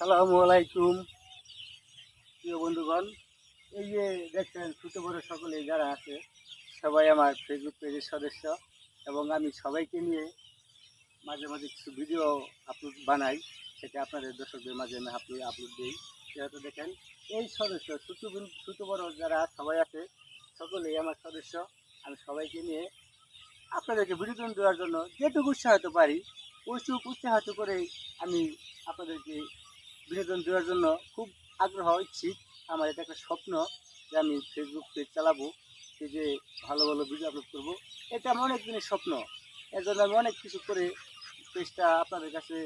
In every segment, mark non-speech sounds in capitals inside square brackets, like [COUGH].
আসসালামু আলাইকুম। প্রিয় বন্ধুগণ, এই যে দেখছেন, ছোট বড় সকলে যারা আছে, সবাই আমার ফেসবুক পেজের সদস্য এবং আমি সবাইকে নিয়ে মাঝে মাঝে কিছু ভিডিও আপলোড বানাই, সেটা আপনাদের দর্শকদের মাঝে আমি আপলোড আপলোড দিই। যেহেতু দেখেন, এই সদস্য, ছোট ছোট বড় যারা সবাই আছে, সকলেই আমার সদস্য, আমি সবাইকে নিয়ে আপনাদেরকে বিনোদন দেওয়ার জন্য যেটুকু উৎসাহিত পারি, ওইটুকু উৎসাহিত করেই আমি আপনাদেরকে বিনোদন দেওয়ার জন্য খুব আগ্রহ ইচ্ছিক আমার এটা একটা স্বপ্ন যে আমি ফেসবুক পেজ চালাবো যে ভালো ভালো ভিডিও আপলোড করব। এটা আমার অনেক দিনের স্বপ্ন। এর জন্য আমি অনেক কিছু করে পেজটা আপনাদের কাছে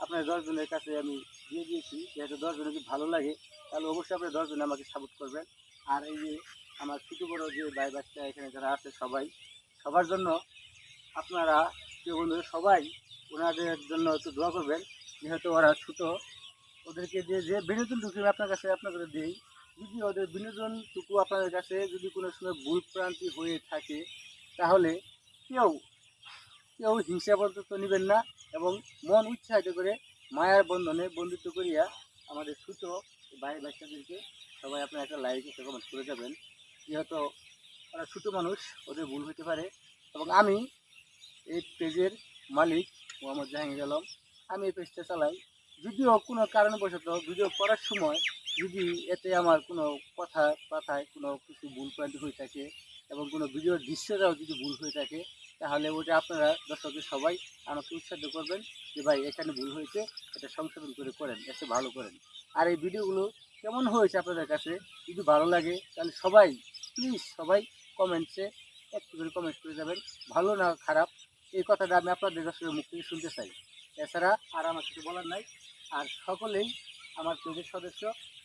আপনার দশজনের কাছে আমি দিয়ে দিয়েছি। যেহেতু দশজনের যদি ভালো লাগে, তাহলে অবশ্যই আপনার দশজনে আমাকে সাপোর্ট করবেন। আর এই যে আমার ছোটো বড়ো যে ভাই বাচ্চা এখানে যারা আছে সবাই, সবার জন্য আপনারা প্রিয় বন্ধুরা সবাই, ওনাদের জন্য একটু দোয়া করবেন। যেহেতু ওরা ছোটো ওদেরকে যে যে বিনোদনটুকু আপনার কাছে আপনাদের দিই, যদি ওদের বিনোদনটুকু আপনাদের কাছে যদি কোনো সময় ভুল প্রান্তি হয়ে থাকে, তাহলে কেউ কেউ হিংসা পর্যন্ত নেবেন না এবং মন উৎসাহিত করে মায়ার বন্ধনে বন্ধুত্ব করিয়া আমাদের ছোটো ভাই বাচ্চাদেরকে সবাই আপনার একটা লাইক একটা কমেন্ট করে যাবেন। যেহেতু ওরা ছোটো মানুষ, ওদের ভুল হতে পারে। এবং আমি এই পেজের মালিক মোহাম্মদ জাহাঙ্গীর আলম, আমি এই পেজটা চালাই। যদিও কোনো কারণবশত ভিডিও করার সময় যদি এতে আমার কোনো কথা কথায় কোনো কিছু ভুল প্রান্তি হয়ে থাকে এবং কোনো ভিডিওর দৃশ্যটাও যদি ভুল হয়ে থাকে, তাহলে ওটা আপনারা দর্শকের সবাই আমাকে উৎসাহিত করবেন যে ভাই এখানে ভুল হয়েছে, এটা সংশোধন করে করেন এসে ভালো করেন। আর এই ভিডিওগুলো কেমন হয়েছে আপনাদের কাছে যদি ভালো লাগে, তাহলে সবাই প্লিজ সবাই কমেন্টসে একটু করে কমেন্ট করে যাবেন। ভালো না খারাপ, এই কথাটা আমি আপনাদের দর্শকের মুখ থেকে শুনতে চাই। এছাড়া আর আমার কিছু বলার নাই। আর সকলেই আমার পেজের সদস্য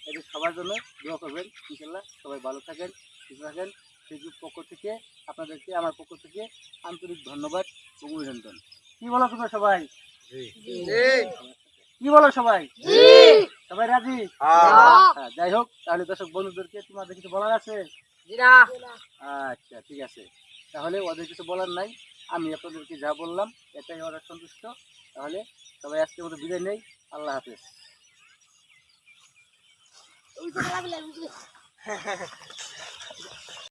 এদের সবার জন্য দোয়া করবেন। ইনশাল্লাহ সবাই ভালো থাকেন সুস্থ থাকেন। ফেসবুক পক্ষ থেকে আপনাদেরকে আমার পক্ষ থেকে আন্তরিক ধন্যবাদ ও অভিনন্দন। কি বলো তোমরা সবাই? কি বলো সবাই? সবাই রাজি? হ্যাঁ, যাই হোক তাহলে দর্শক বন্ধুদেরকে তোমাদের কিছু বলার আছে? আচ্ছা ঠিক আছে। তাহলে ওদের কিছু বলার নাই। আমি আপনাদেরকে যা বললাম এটাই ওরা সন্তুষ্ট। তাহলে সবাই আজকে মতো বিদায় নেই। আল্লাহ হাফেজ। [LAUGHS]